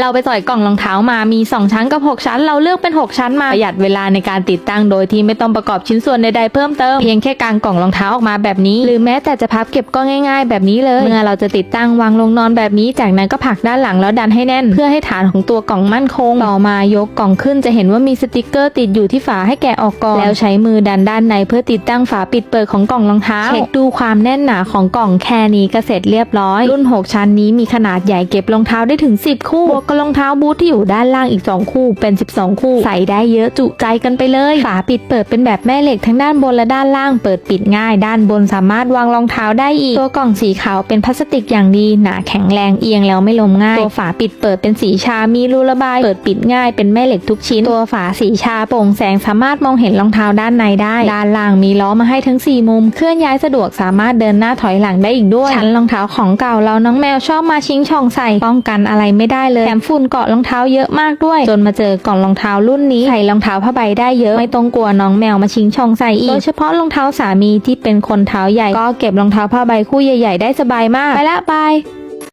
เราไปสอยกล่องรองเท้ามามี 2 ชั้นกับ 6 ชั้น เราเลือกเป็น 6 ชั้นมาประหยัดเวลาในการติดตั้งโดยที่ไม่ต้องประกอบชิ้นส่วนใดๆเพิ่มเติมเพียงแค่กางกล่องรองเท้าออกมาแบบนี้ หรือแม้แต่จะพับเก็บก็ง่าย ๆ แบบนี้เลยเมื่อเราจะติดตั้งวางลงนอนแบบนี้ จากนั้นก็ผลักด้านหลังแล้วดันให้แน่น เพื่อให้ฐานของตัวกล่องมั่นคงต่อมายกกล่องขึ้นจะเห็นว่ามีสติกเกอร์ติดอยู่ที่ฝาให้แกะออกก่อนแล้วใช้มือดันด้านในเพื่อติดตั้งฝาปิดเปิดของกล่องรองเท้าเช็คดูความแน่นหนาของกล่องแค่นี้ก็เสร็จเรียบร้อย รุ่น 6 ชั้นนี้มีขนาดใหญ่เก็บรองเท้าได้ถึง 10 คู่กับรองเท้าบูทที่อยู่ด้านล่างอีก 2 คู่เป็น 12 คู่ ใส่ได้เยอะจุใจกันไปเลย ฝาปิดเปิดเป็นแบบแม่เหล็กทั้งด้านบนและด้านล่างเปิดปิดง่าย ด้านบนสามารถวางรองเท้าได้อีก ตัวกล่องสีขาวเป็นพลาสติกอย่างดี หนาแข็งแรงเอียงแล้วไม่ล้มง่าย ตัวฝาปิดเปิดเป็นสีชา มีรูระบาย เปิดปิดง่ายเป็นแม่เหล็กทุกชิ้น ตัวฝาสีชาโปร่งแสงสามารถมองเห็นรองเท้าด้านในได้ ด้านล่างมีล้อมาให้ทั้ง 4 มุม เคลื่อนย้ายสะดวกสามารถเดินหน้าถอยหลังได้อีกด้วยชั้นรองเท้าของเก่าเราน้องแมวชอบมาชิงช่องใส่ป้องกันอะไรไม่ได้เลยแถมฝุ่นเกาะรองเท้าเยอะมากด้วย จนมาเจอกล่องรองเท้ารุ่นนี้ใส่รองเท้าผ้าใบได้เยอะไม่ต้องกลัวน้องแมวมาชิงช่องใส่อีกโดยเฉพาะรองเท้าสามีที่เป็นคนเท้าใหญ่ก็เก็บรองเท้าผ้าใบคู่ใหญ่ ๆ ได้สบายมากไปละบาย